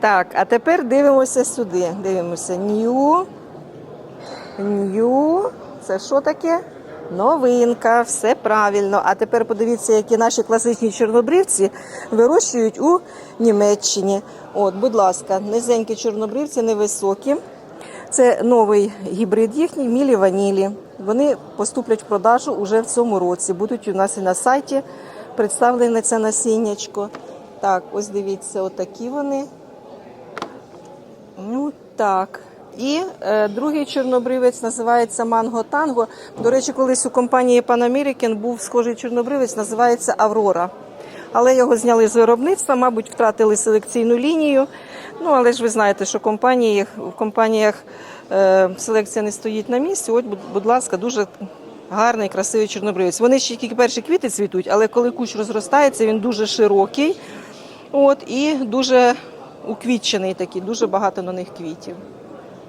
Так, а тепер дивимося сюди. Дивимося. Нью. Нью. Це що таке? Новинка, все правильно. А тепер подивіться, які наші класичні чорнобривці вирощують у Німеччині. От, будь ласка, низенькі чорнобривці, невисокі. Це новий гібрид їхній мілі ванілі. Вони поступлять в продажу уже в цьому році. Будуть у нас і на сайті представлене це насіннячко. Так, ось дивіться, отакі вони. Так. І е, другий чорнобривець називається Манго Танго. До речі, колись у компанії Pan American був схожий чорнобривець, називається Аврора. Але його зняли з виробництва, мабуть, втратили селекційну лінію. Ну, але ж ви знаєте, що компанії, в компаніях е, селекція не стоїть на місці. От, будь, ласка, дуже гарний, красивий чорнобривець. Вони ще тільки перші квіти цвітуть, але коли кущ розростається, він дуже широкий. От, і дуже уквітчений такий, дуже багато на них квітів.